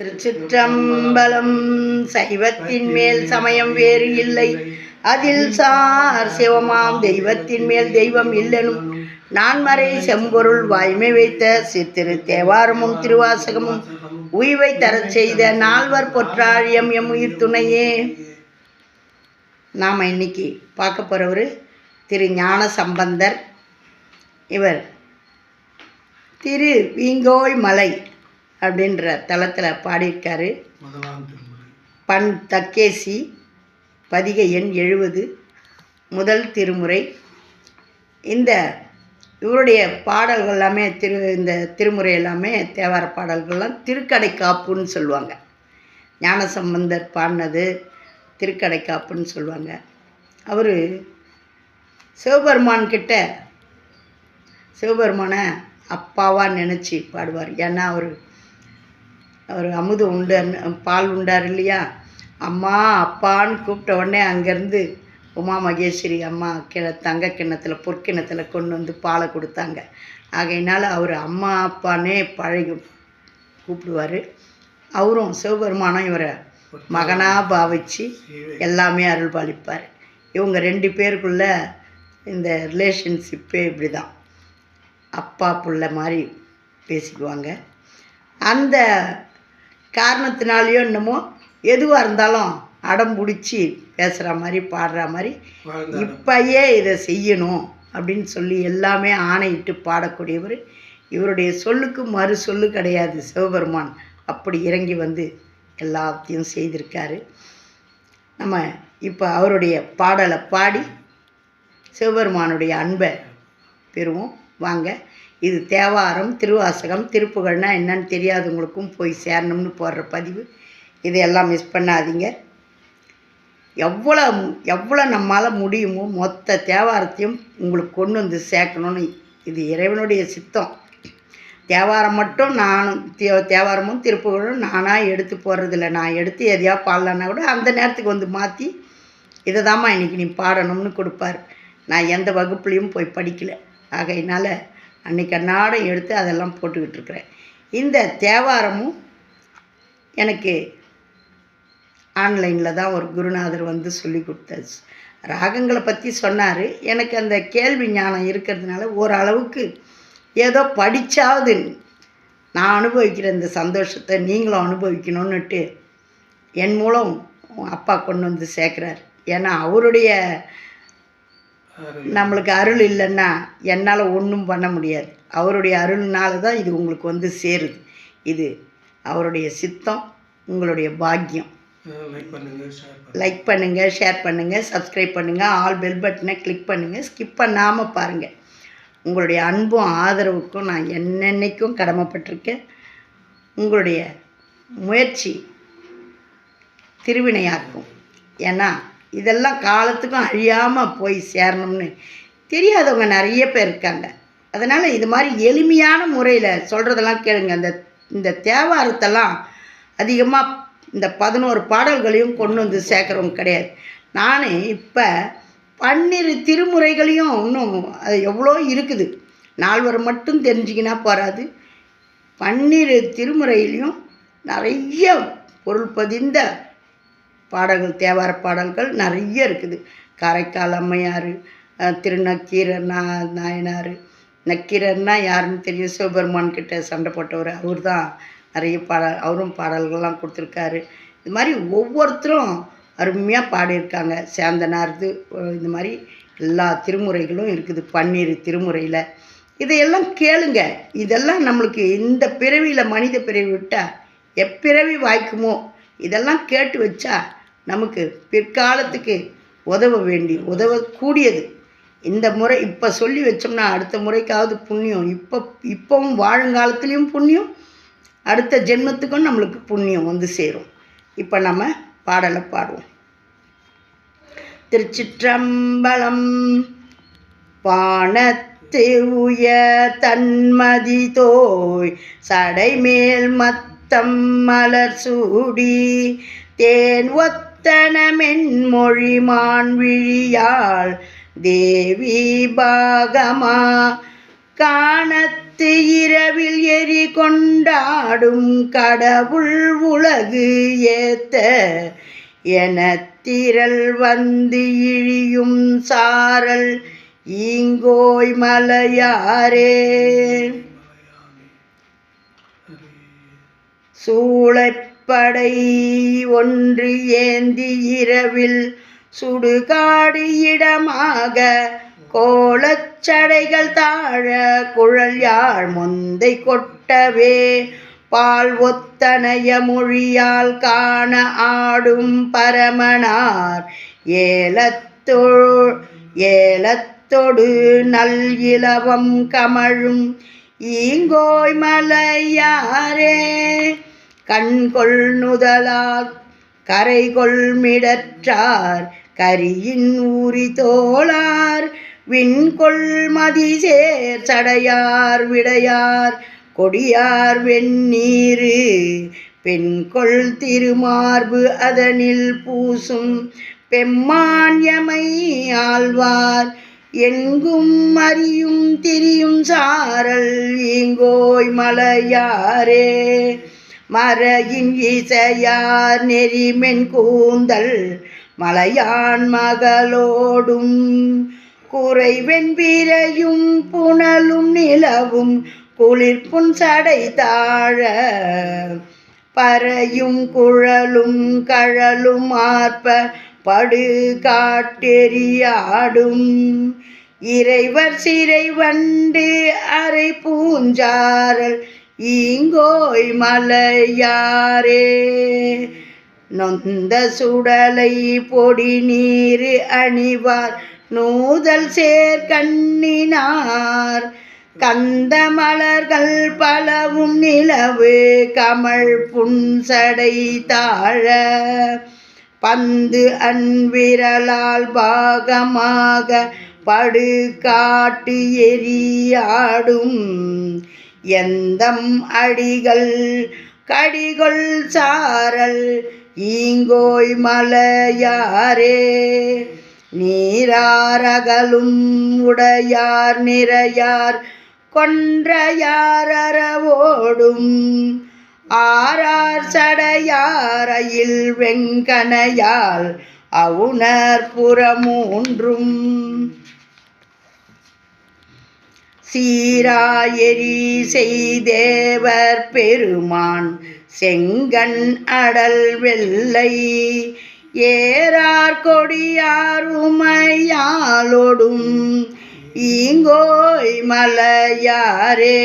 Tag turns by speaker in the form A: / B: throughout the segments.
A: திருச்சிற்றம்பலம் சைவத்தின் மேல் சமயம் வேறு இல்லை. அதில் சார் சிவமாம் தெய்வத்தின் மேல் தெய்வம் இல்லெனும். நான்மறை செம்பொருள் வாய்மை வைத்த சித்திரு தேவாரமும் திருவாசகமும் உய்வை தரச் செய்த நால்வர் பொற்றாழியம் எம் உயிர் துணையே. நாம் இன்னைக்கு பார்க்க போகிறவர் திரு ஞான சம்பந்தர். இவர் திரு வீங்கோய் மலை அப்படின்ற தளத்தில் பாடியிருக்காரு. பண் தக்கேசி பதிகை எண் எழுபது முதல் திருமுறை. இந்த இவருடைய பாடல்கள் எல்லாமே திரு இந்த திருமுறை எல்லாமே தேவார பாடல்கள்லாம் திருக்கடைக்காப்புன்னு சொல்லுவாங்க. ஞானசம்பந்தர் பாடினது திருக்கடைக்காப்புன்னு சொல்லுவாங்க. அவர் சிவபெருமான் கிட்ட சிவபெருமானை அப்பாவாக நினச்சி பாடுவார். ஏன்னா அவர் அவர் அமுது உண்டார் பால் உண்டார் இல்லையா? அம்மா அப்பான்னு கூப்பிட்ட உடனே அங்கேருந்து உமா மகேஸ்வரி அம்மா கிண தங்க கிண்ணத்தில் பொற்கிணத்தில் கொண்டு வந்து பாலை கொடுத்தாங்க. ஆகையினால் அவர் அம்மா அப்பானே பழகி கூப்பிடுவார். அவரும் சிவபெருமானம் இவரை மகனாக பாவிச்சு எல்லாமே அருள் பாலிப்பார் இவங்க ரெண்டு பேருக்குள்ள இந்த ரிலேஷன்ஷிப்பே இப்படி தான் அப்பா புள்ள மாதிரி பேசிக்குவாங்க. அந்த காரணத்தினாலேயோ என்னமோ எதுவாக இருந்தாலும் அடம் பிடிச்சி பேசுகிற மாதிரி பாடுற மாதிரி இப்பயே இதை செய்யணும் அப்படின்னு சொல்லி எல்லாமே ஆணையிட்டு பாடக்கூடியவர். இவருடைய சொல்லுக்கு மறு சொல்லு கிடையாது. சிவபெருமான் அப்படி இறங்கி வந்து எல்லாத்தையும் செய்திருக்காரு. நம்ம இப்போ அவருடைய பாடலை பாடி சிவபெருமானுடைய அன்பை பெறுவோம். வாங்க இது தேவாரம் திருவாசகம் திருப்புகழ்னா என்னன்னு தெரியாதவங்களுக்கும் போய் சேரணும்னு போடுற பதிவு. இதையெல்லாம் மிஸ் பண்ணாதீங்க. எவ்வளோ எவ்வளோ நம்மளால் முடியுமோ மொத்த தேவாரத்தையும் உங்களுக்கு கொண்டு வந்து சேர்க்கணும்னு இது இறைவனுடைய சித்தம். தேவாரம் மட்டும் நானும் தே தேவாரமும் திருப்புகழும் நானாக எடுத்து போடுறதில்ல. நான் எடுத்து எதையா பாடலன்னா கூட அந்த நேரத்துக்கு வந்து மாற்றி இதை தாம்மா இன்றைக்கி நீ பாடணும்னு கொடுப்பார். நான் எந்த வகுப்புலேயும் போய் படிக்கல. ஆகையினால் அன்றைக்கி அன்னாடம் எடுத்து அதெல்லாம் போட்டுக்கிட்டு இருக்கிறேன் இந்த தேவாரமும் எனக்கு ஆன்லைனில் தான் ஒரு குருநாதர் வந்து சொல்லி கொடுத்தாரு ராகங்களை பற்றி சொன்னார். எனக்கு அந்த கேள்வி ஞானம் இருக்கிறதுனால ஓரளவுக்கு ஏதோ படித்தாவது நான் அனுபவிக்கிற இந்த சந்தோஷத்தை நீங்களும் அனுபவிக்கணும்னுட்டு என் மூலம் அப்பா கொண்டு வந்து சேர்க்குறாரு. ஏன்னா அவருடைய நம்மளுக்கு அருள் இல்லைன்னா என்னால் ஒன்றும் பண்ண முடியாது. அவருடைய அருள்னால தான் இது உங்களுக்கு வந்து சேருது. இது அவருடைய சித்தம் உங்களுடைய பாக்கியம்.
B: லைக்
A: பண்ணுங்கள் ஷேர் பண்ணுங்கள் சப்ஸ்கிரைப் பண்ணுங்கள் ஆல் பெல் பட்டனை கிளிக் பண்ணுங்கள் ஸ்கிப் பண்ணாமல் பாருங்கள் உங்களுடைய அன்பும் ஆதரவுக்கும் நான் என்னென்னைக்கும் கடமைப்பட்டிருக்கேன். உங்களுடைய முயற்சி திருவினையாக்கும். ஏன்னா இதெல்லாம் காலத்துக்கும் அழியாமல் போய் சேரணும்னு தெரியாதவங்க நிறைய பேர் இருக்காங்க. அதனால் இது மாதிரி எளிமையான முறையில் சொல்கிறதெல்லாம் கேளுங்க. அந்த இந்த தேவாரத்தெல்லாம் அதிகமாக இந்த பதினோரு பாடல்களையும் கொண்டு வந்து சேர்க்குறவங்க கிடையாது. நான் இப்போ பன்னிரு திருமுறைகளையும் இன்னும் அது எவ்வளோ இருக்குது. நால்வர் மட்டும் தெரிஞ்சிக்கினா போகாது பன்னிரு திருமுறையிலையும் நிறைய பொருள் பதிந்த பாடல்கள் தேவார பாடல்கள் நிறைய இருக்குது. காரைக்கால் அம்மையார் திருநக்கீரர் நா நாயனார். நக்கீரர்னா யாருன்னு தெரியும்? சிவபெருமான் கிட்ட சண்டை போட்டவர் அவர் தான். நிறைய பாட அவரும் பாடல்கள்லாம் கொடுத்துருக்காரு. இது மாதிரி ஒவ்வொருத்தரும் அருமையாக பாடியிருக்காங்க. சேந்தனார்து இந்த மாதிரி எல்லா திருமுறைகளும் இருக்குது. பன்னிரு திருமுறையில். இதையெல்லாம் கேளுங்க. இதெல்லாம் நம்மளுக்கு இந்த பிறவியில் மனித பிறவி விட்டால் எப்பிறவி வாய்க்குமோ? இதெல்லாம் கேட்டு வச்சா நமக்கு பிற்காலத்துக்கு உதவ வேண்டி உதவக்கூடியது. இந்த முறை இப்போ சொல்லி வச்சோம்னா அடுத்த முறைக்காவது புண்ணியம். இப்போ இப்போவும் வாழுங்காலத்துலேயும் புண்ணியம் அடுத்த ஜென்மத்துக்கும் நம்மளுக்கு புண்ணியம் வந்து சேரும். இப்போ நம்ம பாடலை பாடுவோம். திருச்சிற்றம்பலம் வானத்து உய தன்மதி தோய் சடைமேல் மத்தம் மலர் சூடி தேன் ஒத்த மென்மொழி மான்விழியாள் தேவி பாகமா. காணத்து இரவில் எரி கொண்டாடும் கடவுள் உலகு ஏத்த என திரள் வந்து இழியும் சாரல் ஈங்கோய் மலையாரே. சூளை படை ஒன்று ஏந்தி இரவில் சுடுகாடு இடமாக கோலச்சடைகள் தாழ குழல் யாழ் முந்தை கொட்டவே பால் ஒத்தனைய மொழியால் காண ஆடும் பரமனார். ஏலத்தோ ஏலத்தொடு நல் இலவம் கமழும் ஈங்கோய் மலையாரே. கண்கொள் நுதலார் கரைகொள் மிடற்றார் கரியின் ஊரி தோளார் விண்கொள் மதிசேர் சடையார் விடையார் கொடியார் வெண்ணீரு பெண்கொள் திருமார்பு அதனில் பூசும் பெம்மான்யமை ஆழ்வார் எங்கும் அறியும் திரியும் சாரல் ஈங்கோய் மலையாரே. மறையின் இசையார் நெறிமென் கூந்தல் மலையான் மகளோடும் குறைவெண் வீரையும் புனலும் நிலவும் குளிர்புன் சடை தாழ பறையும் குழலும் கழலும் ஆர்ப்ப படு காட்டெறியாடும் இறைவர் சிறை வண்டு அரை பூஞ்சாரல் ஈங்கோய் மலையாரே. நொந்த சுடலை பொடி நீர் அணிவார். நூதல் சேர் கண்ணினார். கந்த மலர்கள் பலவும் நிலவு கமல் புன்சடை தாழ. பந்து அன்விரலால் பாகமாக படு காட்டு எரியாடும். எந்தம் அடிகள் கடிகொள் சாரல் ஈங்கோய் மலையாரே. நீராரகலும் உடையார் நிறையார் கொன்றையாரரவோடும். ஆரார் சடையாரையில் வெங்கனையால் அவுணர் புறமூன்றும். சீராயெரி செய்தேவர் பெருமான் செங்கண் அடல் வெள்ளை. ஏறார் கொடியார் உமையாலோடும் ஈங்கோய் மலையாரே.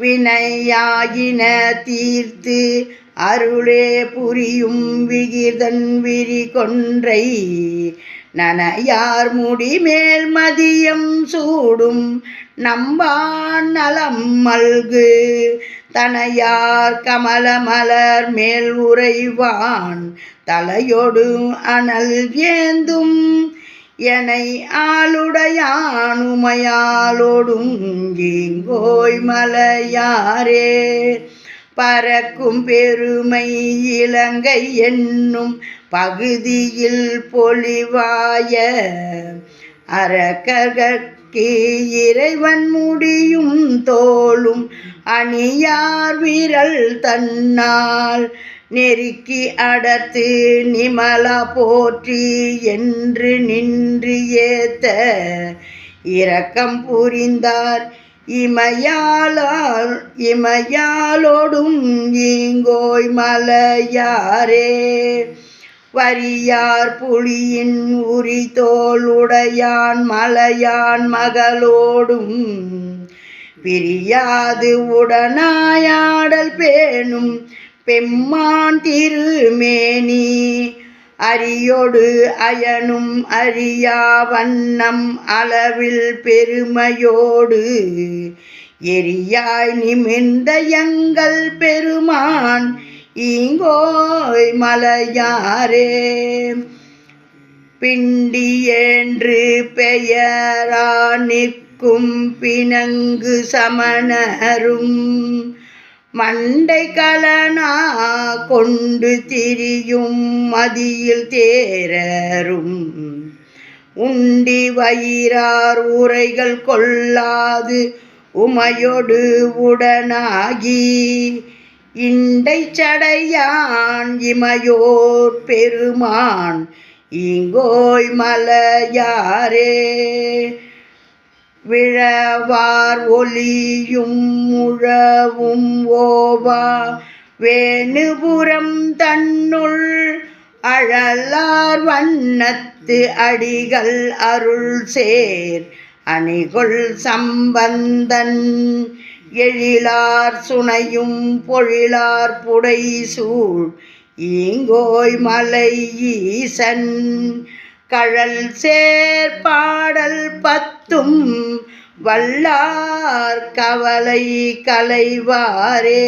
A: வினையாயின தீர்த்து அருளே புரியும் விகிதன் விரி கொன்றை. நனையார் முடிமேல் மதியம் சூடும் நம்பான் நலம் மல்கு. தனையார் கமல மலர் மேல் உறைவான் தலையொடு அனல் ஏந்தும் எனை ஆளுடையானுமையாலோடும் இங்கோய் மலையாரே. பறக்கும் பெருமை இலங்கை என்னும் பகுதியில் பொலிவாய அரக்கர்கட்கு இறைவன் முடியும் தோளும் அணியார் விரல் தன்னால் நெருக்கி அடர்த்து நிமலா போற்றி என்று நின்று ஏத்த இரக்கம் புரிந்தார் இமையாளால் இமையாலோடும் ஈங்கோய் மலையாரே. வரியார் புலியின் உரி தோளுடையான் மலையான் மகளோடும் பிரியாது உடனாயாடல் பேணும் பெம்மான் திருமேனி. அரியொடு அயனும் அறியா வண்ணம் அளவில் பெருமையோடு. எரியாய் நிமிர்ந்த எங்கள் பெருமான் இங்கோய் மலையாரே பிண்டி என்று பெயரா நிற்கும் பிணங்கு சமணரும் மண்டை கலனா கொண்டு திரியும் மதியில் தேரரும். உண்டி வயிறார் உரைகள் கொள்ளாது உமையொடு உடனாகி. இண்டை சடையான் இமையோர் பெருமான் இங்கோய் மலையாரே. விழவார் ஒலியும் முழவும் ஓவா. வேணுபுரம் தன்னுள் அழலார் வண்ணத்து அடிகள் அருள் சேர். அணிகொள் சம்பந்தன் எழிலார் சுனையும் பொழிலார் புடை சூழ் ஈங்கோய் மலை ஈசன். கழல் சேர்பாடல் பாடல் பத்தும் வல்லார் கவலை கலைவாரே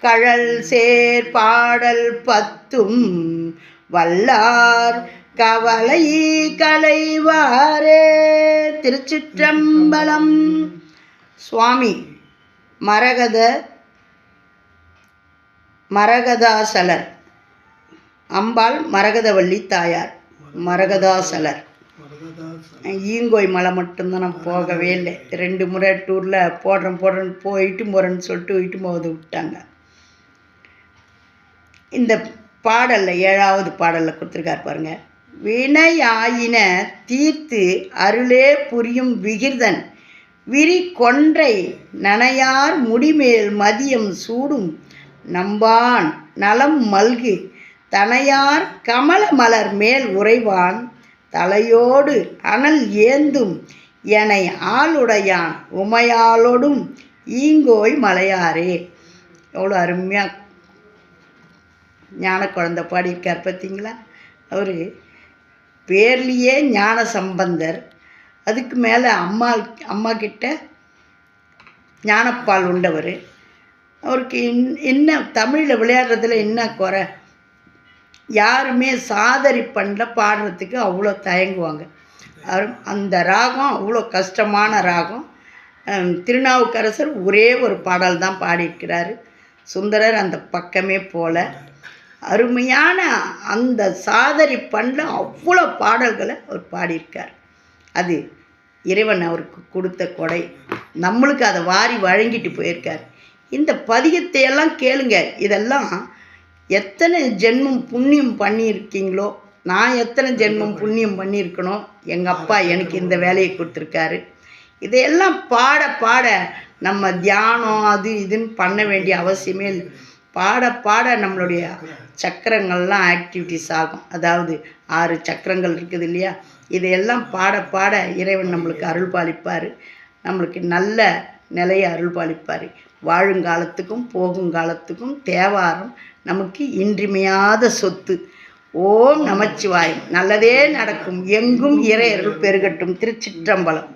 A: கழல் சேர் பாடல் பத்தும் வல்லார் கவலை கலைவாரே திருச்சிற்றம்பலம். சுவாமி மரகத மரகதாசலர். அம்பாள் மரகதவள்ளி தாயார். மரகதாசலர். ஈங்கோய் மலை மட்டும்தான் நான் போகவே இல்லை. ரெண்டு முறை டூரில் போடுறேன் போடுறேன் போயிட்டு போகிறேன்னு சொல்லிட்டு இட்டு போது விட்டாங்க. இந்த பாடலில் ஏழாவது பாடலில் கொடுத்துருக்கார் பாருங்க. வினையாயின தீர்த்து அருளே புரியும் விகிர்தன். விரி கொன்றை நனையார் முடிமேல் மதியம் சூடும். நம்பான் நலம் மல்கு. தனையார் கமல மலர் மேல் உறைவான். தலையோடு அனல் ஏந்தும் எனை ஆளுடையான் உமையாளோடும் ஈங்கோய் மலையாரே. எவ்வளோ அருமையாக ஞான குழந்தை பாடியிருக்கார் பார்த்தீங்களா? அவர் பேர்லேயே ஞான சம்பந்தர். அதுக்கு மேலே அம்மா அம்மா கிட்ட ஞானப்பால் உண்டவர். அவருக்கு இன்- என்ன தமிழில் விளையாடுறதுல என்ன குறை? யாருமே சாதரி பண்ணல பாடுறதுக்கு அவ்வளோ தயங்குவாங்க. அந்த ராகம் அவ்வளோ கஷ்டமான ராகம். திருநாவுக்கரசர் ஒரே ஒரு பாடல் தான் பாடியிருக்கிறாரு. சுந்தரர் அந்த பக்கமே போல. அருமையான அந்த சாதரி பண்ண அவ்வளோ பாடல்களை அவர் பாடியிருக்கார். அது இறைவன் அவருக்கு கொடுத்த கொடை. நம்மளுக்கு அதை வாரி வழங்கிட்டு போயிருக்கார். இந்த பதிகத்தையெல்லாம் கேளுங்க. இதெல்லாம் எத்தனை ஜென்மம் புண்ணியம் பண்ணியிருக்கீங்களோ நான் எத்தனை ஜென்மம் புண்ணியம் பண்ணியிருக்கணும் எங்கள் அப்பா எனக்கு இந்த வேலையை கொடுத்துருக்காரு. இதையெல்லாம் பாட பாட நம்ம தியானம் அது இதுன்னு பண்ண வேண்டிய அவசியமே இல்லை. பாட பாட நம்மளுடைய சக்கரங்கள்லாம் ஆக்டிவிட்டிஸ் ஆகும். அதாவது ஆறு சக்கரங்கள் இருக்குது இல்லையா? இதையெல்லாம் பாட பாட இறைவன் நம்மளுக்கு அருள் பாலிப்பார் நம்மளுக்கு நல்ல நிலையை அருள்பாலிப்பார் வாழுங்காலத்துக்கும் வாழுங்காலத்துக்கும் போகுங்காலத்துக்கும் தேவாரம் நமக்கு இன்றிமையாத சொத்து. ஓம் நமச்சிவாயம். நல்லதே நடக்கும். எங்கும் இறையருள் பெருகட்டும். திருச்சிற்றம்பலம்.